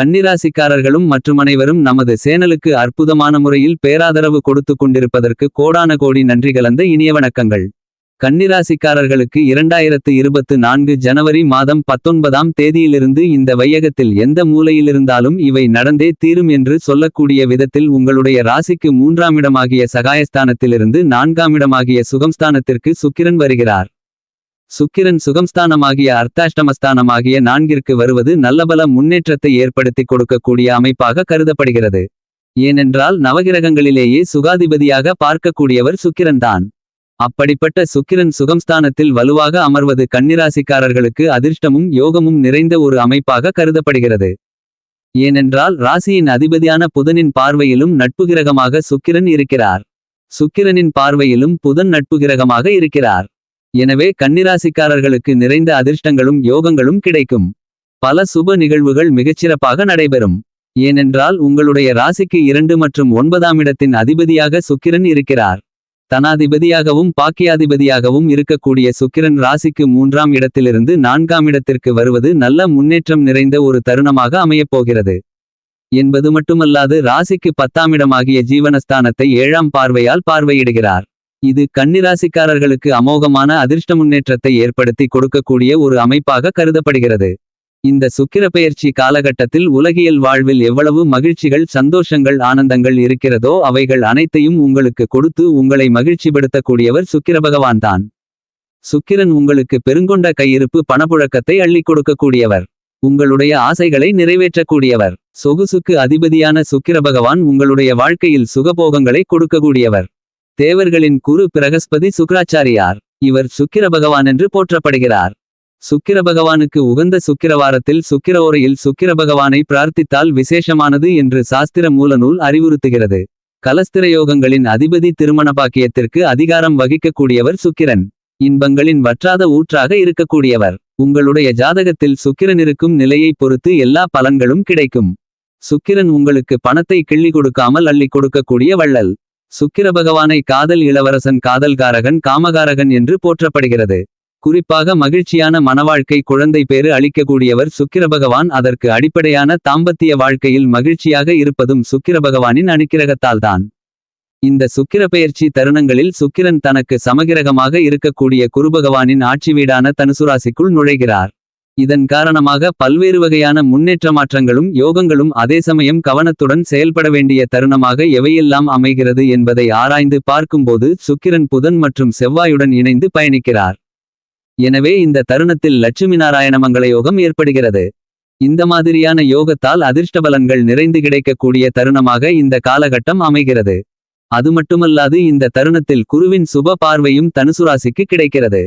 கன்னிராசிக்காரர்களும் மற்றுமனைவரும் நமது சேனலுக்கு அற்புதமான முறையில் பேராதரவு கொடுத்து கொண்டிருப்பதற்கு கோடான கோடி நன்றி கலந்த இனிய வணக்கங்கள். கன்னிராசிக்காரர்களுக்கு இரண்டாயிரத்து இருபத்து நான்கு ஜனவரி மாதம் பத்தொன்பதாம் தேதியிலிருந்து இந்த வையகத்தில் எந்த மூலையிலிருந்தாலும் இவை நடந்தே தீரும் என்று சொல்லக்கூடிய விதத்தில் உங்களுடைய ராசிக்கு மூன்றாமிடமாகிய சகாயஸ்தானத்திலிருந்து நான்காமிடமாகிய சுகம்ஸ்தானத்திற்கு சுக்கிரன் வருகிறார். சுக்கிரன் சுகம்ஸ்தானமாகிய அர்த்தாஷ்டமஸ்தானமாகிய நான்கிற்கு வருவது நல்லபல முன்னேற்றத்தை ஏற்படுத்தி கொடுக்கக்கூடிய அமைப்பாக கருதப்படுகிறது. ஏனென்றால் நவகிரகங்களிலேயே சுகாதிபதியாக பார்க்கக்கூடியவர் சுக்கிரன்தான். அப்படிப்பட்ட சுக்கிரன் சுகம்ஸ்தானத்தில் வலுவாக அமர்வது கன்னிராசிக்காரர்களுக்கு அதிர்ஷ்டமும் யோகமும் நிறைந்த ஒரு அமைப்பாக கருதப்படுகிறது. ஏனென்றால் ராசியின் அதிபதியான புதனின் பார்வையிலும் நட்பு கிரகமாக சுக்கிரன் இருக்கிறார். சுக்கிரனின் பார்வையிலும் புதன் நட்பு கிரகமாக இருக்கிறார். எனவே கன்னிராசிக்காரர்களுக்கு நிறைந்த அதிர்ஷ்டங்களும் யோகங்களும் கிடைக்கும். பல சுப நிகழ்வுகள் மிகச்சிறப்பாக நடைபெறும். ஏனென்றால் உங்களுடைய ராசிக்கு இரண்டு மற்றும் ஒன்பதாம் இடத்தின் அதிபதியாக சுக்கிரன் இருக்கிறார். தனாதிபதியாகவும் பாக்கியாதிபதியாகவும் இருக்கக்கூடிய சுக்கிரன் ராசிக்கு மூன்றாம் இடத்திலிருந்து நான்காம் இடத்திற்கு வருவது நல்ல முன்னேற்றம் நிறைந்த ஒரு தருணமாக அமையப்போகிறது என்பது மட்டுமல்லாது ராசிக்கு பத்தாம் இடமாகிய ஜீவனஸ்தானத்தை ஏழாம் பார்வையால் பார்வையிடுகிறார். இது கன்னிராசிக்காரர்களுக்கு அமோகமான அதிர்ஷ்ட முன்னேற்றத்தை ஏற்படுத்தி கொடுக்கக்கூடிய ஒரு அமைப்பாக கருதப்படுகிறது. இந்த சுக்கிர பெயர்ச்சி காலகட்டத்தில் உலகியல் வாழ்வில் எவ்வளவு மகிழ்ச்சிகள் சந்தோஷங்கள் ஆனந்தங்கள் இருக்கிறதோ அவைகள் அனைத்தையும் உங்களுக்கு கொடுத்து உங்களை மகிழ்ச்சிப்படுத்தக்கூடியவர் சுக்கிர பகவான்தான் சுக்கிரன் உங்களுக்கு பெருங்கொண்ட கையிருப்பு பணப்புழக்கத்தை அள்ளிக் கொடுக்கக்கூடியவர். உங்களுடைய ஆசைகளை நிறைவேற்றக்கூடியவர். சொகுசுக்கு அதிபதியான சுக்கிர பகவான் உங்களுடைய வாழ்க்கையில் சுகபோகங்களை கொடுக்கக்கூடியவர். தேவர்களின் குரு பிரகஸ்பதி சுக்கராச்சாரியார் இவர் சுக்கிர பகவான் என்று போற்றப்படுகிறார். சுக்கிர பகவானுக்கு உகந்த சுக்கிரவாரத்தில் சுக்கிரவோரையில் சுக்கிர பகவானை பிரார்த்தித்தால் விசேஷமானது என்று சாஸ்திர மூலநூல் அறிவுறுத்துகிறது. கலஸ்திர யோகங்களின் அதிபதி திருமண பாக்கியத்திற்கு அதிகாரம் வகிக்கக்கூடியவர் சுக்கிரன். இன்பங்களின் வற்றாத ஊற்றாக இருக்கக்கூடியவர். உங்களுடைய ஜாதகத்தில் சுக்கிரன் இருக்கும் நிலையைப் பொறுத்து எல்லா பலன்களும் கிடைக்கும். சுக்கிரன் உங்களுக்கு பணத்தை கிள்ளி கொடுக்காமல் அள்ளி கொடுக்கக்கூடிய வள்ளல். சுக்கிர பகவானை காதல் இளவரசன் காதல்காரகன் காமகாரகன் என்று போற்றப்படுகிறது. குறிப்பாக மகிழ்ச்சியான மனவாழ்க்கை குழந்தை பேறு அளிக்கக்கூடியவர் சுக்கிர பகவான் அதற்கு அடிப்படையான தாம்பத்திய வாழ்க்கையில் மகிழ்ச்சியாக இருப்பதும் சுக்கிர பகவானின் அனுக்கிரகத்தால்தான். இந்த சுக்கிர பெயர்ச்சி தருணங்களில் சுக்கிரன் தனக்கு சமகிரகமாக இருக்கக்கூடிய குருபகவானின் ஆட்சி வீடான தனுசுராசிக்குள் நுழைகிறார். இதன் காரணமாக பல்வேறு வகையான முன்னேற்ற மாற்றங்களும் யோகங்களும் அதே சமயம் கவனத்துடன் செயல்பட வேண்டிய தருணமாக எவையெல்லாம் அமைகிறது என்பதை ஆராய்ந்து பார்க்கும்போது சுக்கிரன் புதன் மற்றும் செவ்வாயுடன் இணைந்து பயணிக்கிறார். எனவே இந்த தருணத்தில் லட்சுமி நாராயண மங்கள யோகம் ஏற்படுகிறது. இந்த மாதிரியான யோகத்தால் அதிர்ஷ்டபலன்கள் நிறைந்து கிடைக்கக்கூடிய தருணமாக இந்த காலகட்டம் அமைகிறது. அது மட்டுமல்லாது இந்த தருணத்தில் குருவின் சுப பார்வையும் தனுசுராசிக்கு கிடைக்கிறது.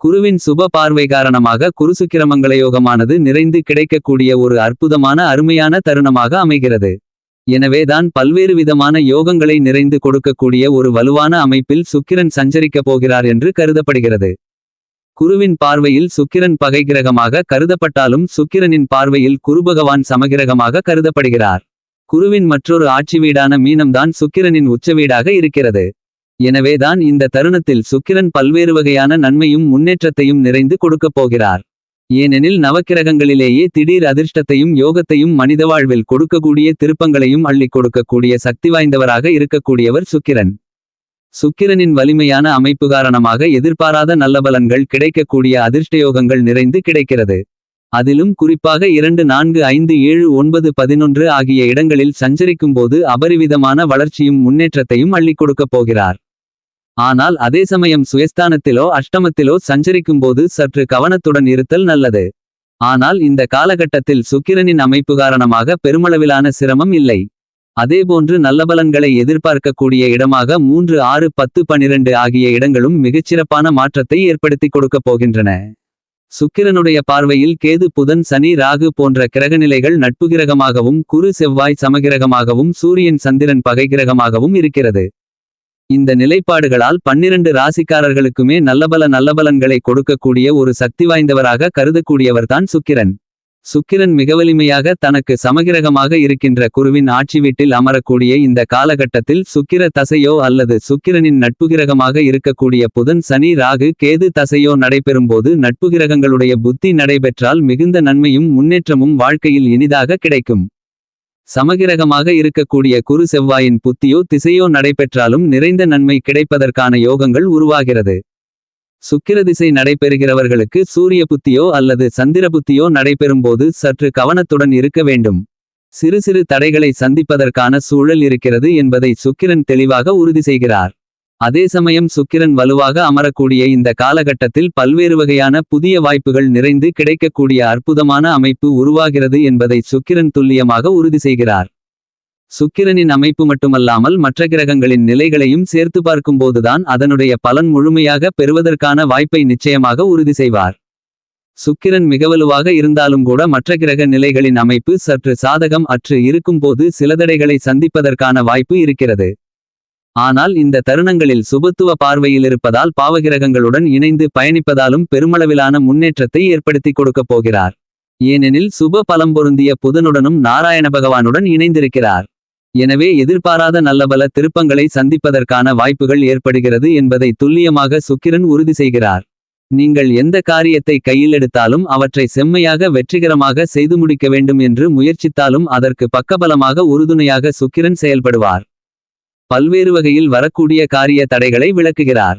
குருவின் சுப பார்வை காரணமாக குருசுக்கிரமங்கள யோகமானது நிறைந்து கிடைக்கக்கூடிய ஒரு அற்புதமான அருமையான தருணமாக அமைகிறது. எனவேதான் பல்வேறு விதமான யோகங்களை நிறைந்து கொடுக்கக்கூடிய ஒரு வலுவான அமைப்பில் சுக்கிரன் சஞ்சரிக்கப் போகிறார் என்று கருதப்படுகிறது. குருவின் பார்வையில் சுக்கிரன் பகை கிரகமாக கருதப்பட்டாலும் சுக்கிரனின் பார்வையில் குருபகவான் சமகிரகமாக கருதப்படுகிறார். குருவின் மற்றொரு ஆட்சி வீடான மீனம்தான் சுக்கிரனின் உச்சவீடாக இருக்கிறது. எனவேதான் இந்த தருணத்தில் சுக்கிரன் பல்வேறு வகையான நன்மையும் முன்னேற்றத்தையும் நிறைந்து கொடுக்கப் போகிறார். ஏனெனில் நவக்கிரகங்களிலேயே திடீர் அதிர்ஷ்டத்தையும் யோகத்தையும் மனித வாழ்வில் கொடுக்கக்கூடிய திருப்பங்களையும் அள்ளிக் கொடுக்கக்கூடிய சக்தி வாய்ந்தவராக இருக்கக்கூடியவர் சுக்கிரன். சுக்கிரனின் வலிமையான அமைப்பு காரணமாக எதிர்பாராத நல்ல பலன்கள் கிடைக்கக்கூடிய அதிர்ஷ்டயோகங்கள் நிறைந்து கிடைக்கிறது. அதிலும் குறிப்பாக இரண்டு நான்கு ஐந்து ஏழு ஒன்பது பதினொன்று ஆகிய இடங்களில் சஞ்சரிக்கும்போது அபரிவிதமான வளர்ச்சியும் முன்னேற்றத்தையும் அள்ளிக் கொடுக்கப் போகிறார். ஆனால் அதே சமயம் சுயஸ்தானத்திலோ அஷ்டமத்திலோ சஞ்சரிக்கும்போது சற்று கவனத்துடன் இருத்தல் நல்லது. ஆனால் இந்த காலகட்டத்தில் சுக்கிரனின் அமைப்பு காரணமாக பெருமளவிலான சிரமம் இல்லை. அதேபோன்று நல்லபலன்களை எதிர்பார்க்கக்கூடிய இடமாக மூன்று ஆறு பத்து பனிரெண்டு ஆகிய இடங்களும் மிகச்சிறப்பான மாற்றத்தை ஏற்படுத்தி கொடுக்கப் போகின்றன. சுக்கிரனுடைய பார்வையில் கேது புதன் சனி ராகு போன்ற கிரகநிலைகள் நட்பு கிரகமாகவும் குரு செவ்வாய் சமகிரகமாகவும் சூரியன் சந்திரன் பகை கிரகமாகவும் இருக்கிறது. இந்த நிலைப்பாடுகளால் பன்னிரண்டு ராசிக்காரர்களுக்குமே நல்லபல நல்லபலன்களை கொடுக்கக்கூடிய ஒரு சக்தி வாய்ந்தவராக கருதக்கூடியவர்தான் சுக்கிரன். சுக்கிரன் மிகவலிமையாக தனக்கு சமகிரகமாக இருக்கின்ற குருவின் ஆட்சி வீட்டில் அமரக்கூடிய இந்த காலகட்டத்தில் சுக்கிர தசையோ அல்லது சுக்கிரனின் நட்புகிரகமாக இருக்கக்கூடிய புதன் சனி ராகு கேது தசையோ நடைபெறும்போது நட்புகிரகங்களுடைய புத்தி நடைபெற்றால் மிகுந்த நன்மையும் முன்னேற்றமும் வாழ்க்கையில் இனிதாக கிடைக்கும். சமகிரகமாக இருக்கக்கூடிய குரு செவ்வாயின் புத்தியோ திசையோ நடைபெற்றாலும் நிறைந்த நன்மை கிடைப்பதற்கான யோகங்கள் உருவாகிறது. சுக்கிர திசை நடைபெறுகிறவர்களுக்கு சூரிய புத்தியோ அல்லது சந்திர புத்தியோ நடைபெறும்போது சற்று கவனத்துடன் இருக்க வேண்டும். சிறு சிறு தடைகளை சந்திப்பதற்கான சூழல் இருக்கிறது என்பதை சுக்கிரன் தெளிவாக உறுதி செய்கிறார். அதே சமயம் சுக்கிரன் வலுவாக அமரக்கூடிய இந்த காலகட்டத்தில் பல்வேறு வகையான புதிய வாய்ப்புகள் நிறைந்து கிடைக்கக்கூடிய அற்புதமான அமைப்பு உருவாகிறது என்பதை சுக்கிரன் துல்லியமாக உறுதி செய்கிறார். சுக்கிரனின் அமைப்பு மட்டுமல்லாமல் மற்ற கிரகங்களின் நிலைகளையும் சேர்த்து பார்க்கும்போதுதான் அதனுடைய பலன் முழுமையாக பெறுவதற்கான வாய்ப்பை நிச்சயமாக உறுதி செய்வார். சுக்கிரன் மிகவலுவாக இருந்தாலும் கூட மற்ற கிரக நிலைகளின் அமைப்பு சற்று சாதகம் அற்று இருக்கும்போது சில தடைகளை சந்திப்பதற்கான வாய்ப்பு இருக்கிறது. ஆனால் இந்த தருணங்களில் சுபத்துவ பார்வையில் இருப்பதால் பாவகிரகங்களுடன் இணைந்து பயணிப்பதாலும் பெருமளவிலான முன்னேற்றத்தை ஏற்படுத்திக் கொடுக்கப் போகிறார். ஏனெனில் சுப பலம் பொருந்திய புதனுடனும் நாராயண பகவானுடன் இணைந்திருக்கிறார். எனவே எதிர்பாராத நல்லபல திருப்பங்களை சந்திப்பதற்கான வாய்ப்புகள் ஏற்படுகிறது என்பதை துல்லியமாக சுக்கிரன் உறுதி செய்கிறார். நீங்கள் எந்த காரியத்தை கையில் எடுத்தாலும் அவற்றை செம்மையாக வெற்றிகரமாக செய்து முடிக்க வேண்டும் என்று முயற்சித்தாலும் அதற்கு பக்கபலமாக உறுதுணையாக சுக்கிரன் செயல்படுவார். பல்வேறு வகையில் வரக்கூடிய காரிய தடைகளை விளக்குகிறார்.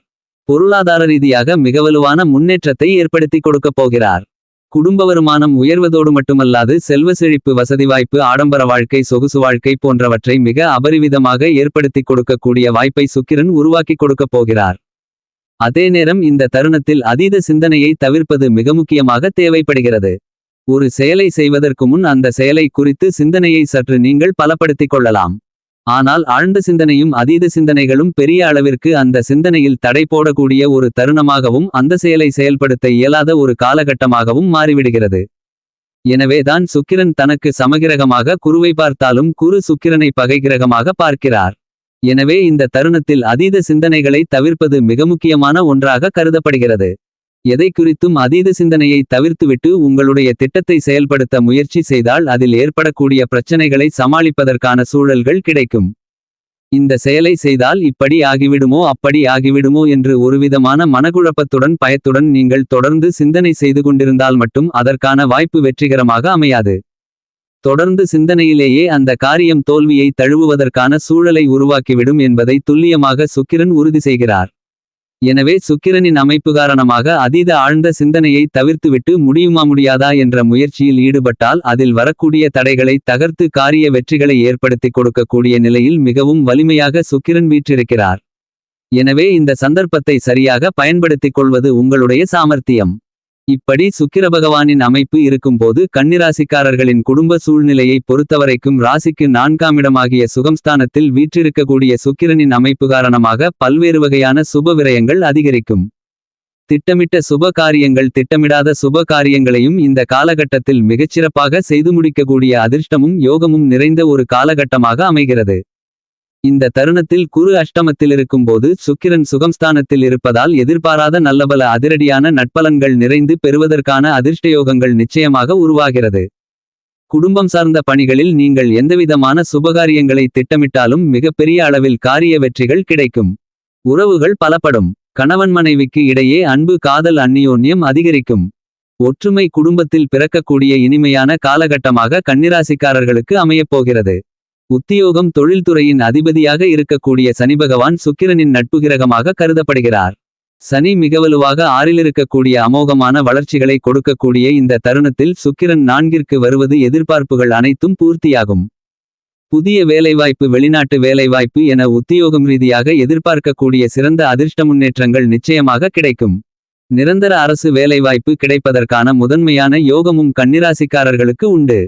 பொருளாதார ரீதியாக மிக வலுவான முன்னேற்றத்தை ஏற்படுத்திக் கொடுக்கப் போகிறார். குடும்ப வருமானம் உயர்வதோடு மட்டுமல்லாது செல்வ செழிப்பு வசதி வாய்ப்பு ஆடம்பர வாழ்க்கை சொகுசு வாழ்க்கை போன்றவற்றை மிக அபரிவிதமாக ஏற்படுத்திக் கொடுக்கக்கூடிய வாய்ப்பை சுக்கிரன் உருவாக்கிக் கொடுக்கப் போகிறார். அதே நேரம் இந்த தருணத்தில் அதீத சிந்தனையை தவிர்ப்பது மிக முக்கியமாக தேவைப்படுகிறது. ஒரு செயலை செய்வதற்கு முன் அந்த செயலை குறித்து சிந்தனையை சற்று நீங்கள் பலப்படுத்திக் கொள்ளலாம். ஆனால் ஆழ்ந்த சிந்தனையும் அதீத சிந்தனைகளும் பெரிய அளவிற்கு அந்த சிந்தனையில் தடை போடக்கூடிய ஒரு தருணமாகவும் அந்த செயலை செயல்படுத்த இயலாத ஒரு காலகட்டமாகவும் மாறிவிடுகிறது. எனவேதான் சுக்கிரன் தனக்கு சமகிரகமாக குருவை பார்த்தாலும் குரு சுக்கிரனை பகைகிரகமாக பார்க்கிறார். எனவே இந்த தருணத்தில் அதீத சிந்தனைகளை தவிர்ப்பது மிக முக்கியமான ஒன்றாக கருதப்படுகிறது. எதை குறித்தும் அதீத சிந்தனையை தவிர்த்துவிட்டு உங்களுடைய திட்டத்தை செயல்படுத்த முயற்சி செய்தால் அதில் ஏற்படக்கூடிய பிரச்சனைகளை சமாளிப்பதற்கான சூழல்கள் கிடைக்கும். இந்த செயலை செய்தால் இப்படி ஆகிவிடுமோ அப்படி ஆகிவிடுமோ என்று ஒருவிதமான மனக்குழப்பத்துடன் பயத்துடன் நீங்கள் தொடர்ந்து சிந்தனை செய்து கொண்டிருந்தால் மட்டும் அதற்கான வாய்ப்பு வெற்றிகரமாக அமையாது. தொடர்ந்து சிந்தனையிலேயே அந்த காரியம் தோல்வியை தழுவுவதற்கான சூழலை உருவாக்கிவிடும் என்பதை துல்லியமாக சுக்கிரன் உறுதி செய்கிறார். எனவே சுக்கிரனின் அமைப்பு காரணமாக அதீத ஆழ்ந்த சிந்தனையை தவிர்த்துவிட்டு முடியுமா முடியாதா என்ற முயற்சியில் ஈடுபட்டால் அதில் வரக்கூடிய தடைகளை தகர்த்து காரிய வெற்றிகளை ஏற்படுத்திக் கொடுக்கக்கூடிய நிலையில் மிகவும் வலிமையாக சுக்கிரன் வீற்றிருக்கிறார். எனவே இந்த சந்தர்ப்பத்தை சரியாக பயன்படுத்திக் கொள்வது உங்களுடைய சாமர்த்தியம். இப்படி சுக்கிர பகவானின் அமைப்பு இருக்கும்போது கன்னிராசிக்காரர்களின் குடும்ப சூழ்நிலையை பொறுத்தவரைக்கும் ராசிக்கு நான்காம் இடமாகிய சுகம்ஸ்தானத்தில் வீற்றிருக்கக்கூடிய சுக்கிரனின் அமைப்பு காரணமாக பல்வேறு வகையான சுப விரயங்கள் அதிகரிக்கும். திட்டமிட்ட சுப காரியங்கள் திட்டமிடாத சுப காரியங்களையும் இந்த காலகட்டத்தில் மிகச்சிறப்பாக செய்து முடிக்கக்கூடிய அதிர்ஷ்டமும் யோகமும் நிறைந்த ஒரு காலகட்டமாக அமைகிறது. இந்த தருணத்தில் குரு அஷ்டமத்தில் இருக்கும்போது சுக்கிரன் சுகம்ஸ்தானத்தில் இருப்பதால் எதிர்பாராத நல்லபல அதிரடியான நட்பலன்கள் நிறைந்து பெறுவதற்கான அதிர்ஷ்டயோகங்கள் நிச்சயமாக உருவாகிறது. குடும்பம் சார்ந்த பணிகளில் நீங்கள் எந்தவிதமான சுபகாரியங்களை திட்டமிட்டாலும் மிகப்பெரிய அளவில் காரிய வெற்றிகள் கிடைக்கும். உறவுகள் பலப்படும். கணவன் மனைவிக்கு இடையே அன்பு காதல் அந்நியோன்யம் அதிகரிக்கும். ஒற்றுமை குடும்பத்தில் பிறக்கக்கூடிய இனிமையான காலகட்டமாக கன்னிராசிக்காரர்களுக்கு அமையப்போகிறது உத்தியோகம் தொழில்துறையின் அதிபதியாக இருக்கக்கூடிய சனி பகவான் சுக்கிரனின் நட்பு கிரகமாக கருதப்படுகிறார். சனி மிகவலுவாக ஆறிலிருக்கக்கூடிய அமோகமான வளர்ச்சிகளை கொடுக்கக்கூடிய இந்த தருணத்தில் சுக்கிரன் நான்கிற்கு வருவது எதிர்பார்ப்புகள் அனைத்தும் பூர்த்தியாகும். புதிய வேலைவாய்ப்பு வெளிநாட்டு வேலைவாய்ப்பு என உத்தியோகம் ரீதியாக எதிர்பார்க்கக்கூடிய சிறந்த அதிர்ஷ்ட முன்னேற்றங்கள் நிச்சயமாக கிடைக்கும். நிரந்தர அரசு வேலைவாய்ப்பு கிடைப்பதற்கான முதன்மையான யோகமும் கன்னிராசிக்காரர்களுக்கு உண்டு.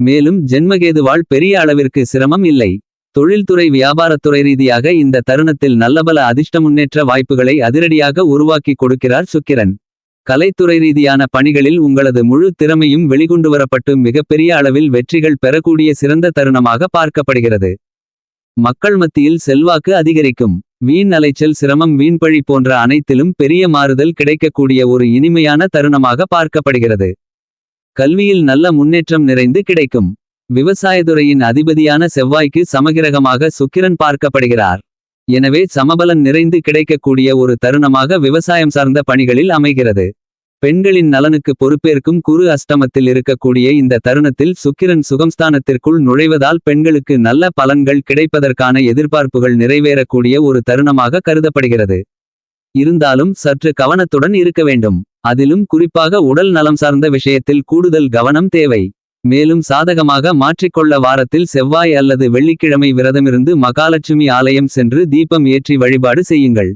மேலும் ஜென்மகேதுவால் பெரிய அளவிற்கு சிரமம் இல்லை. தொழில்துறை வியாபாரத்துறை ரீதியாக இந்த தருணத்தில் நல்லபல அதிர்ஷ்ட முன்னேற்ற வாய்ப்புகளை அதிரடியாக உருவாக்கி கொடுக்கிறார் சுக்கிரன். கலைத்துறை ரீதியான பணிகளில் உங்களது முழு திறமையும் வெளிகொண்டு வரப்பட்டு மிகப்பெரிய அளவில் வெற்றிகள் பெறக்கூடிய சிறந்த தருணமாக பார்க்கப்படுகிறது. மக்கள் மத்தியில் செல்வாக்கு அதிகரிக்கும். வீண் அலைச்சல் சிரமம் வீண்பழி போன்ற அனைத்திலும் பெரிய மாறுதல் கிடைக்கக்கூடிய ஒரு இனிமையான தருணமாக பார்க்கப்படுகிறது. கல்வியில் நல்ல முன்னேற்றம் நிறைந்து கிடைக்கும். விவசாயத்துறையின் அதிபதியான செவ்வாய்க்கு சமகிரகமாக சுக்கிரன் பார்க்கப்படுகிறார். எனவே சமபலன் நிறைந்து கிடைக்கக்கூடிய ஒரு தருணமாக விவசாயம் சார்ந்த பணிகளில் அமைகிறது. பெண்களின் நலனுக்கு பொறுப்பேற்கும் குரு அஷ்டமத்தில் இருக்கக்கூடிய இந்த தருணத்தில் சுக்கிரன் சுகம்ஸ்தானத்திற்குள் நுழைவதால் பெண்களுக்கு நல்ல பலன்கள் கிடைப்பதற்கான எதிர்பார்ப்புகள் நிறைவேறக்கூடிய ஒரு தருணமாக கருதப்படுகிறது. இருந்தாலும் சற்று கவனத்துடன் இருக்க வேண்டும். அதிலும் குறிப்பாக உடல் நலம் சார்ந்த விஷயத்தில் கூடுதல் கவனம் தேவை. மேலும் சாதகமாக மாற்றிக்கொள்ள வாரத்தில் செவ்வாய் அல்லது வெள்ளிக்கிழமை விரதமிருந்து மகாலட்சுமி ஆலயம் சென்று தீபம் ஏற்றி வழிபாடு செய்யுங்கள்.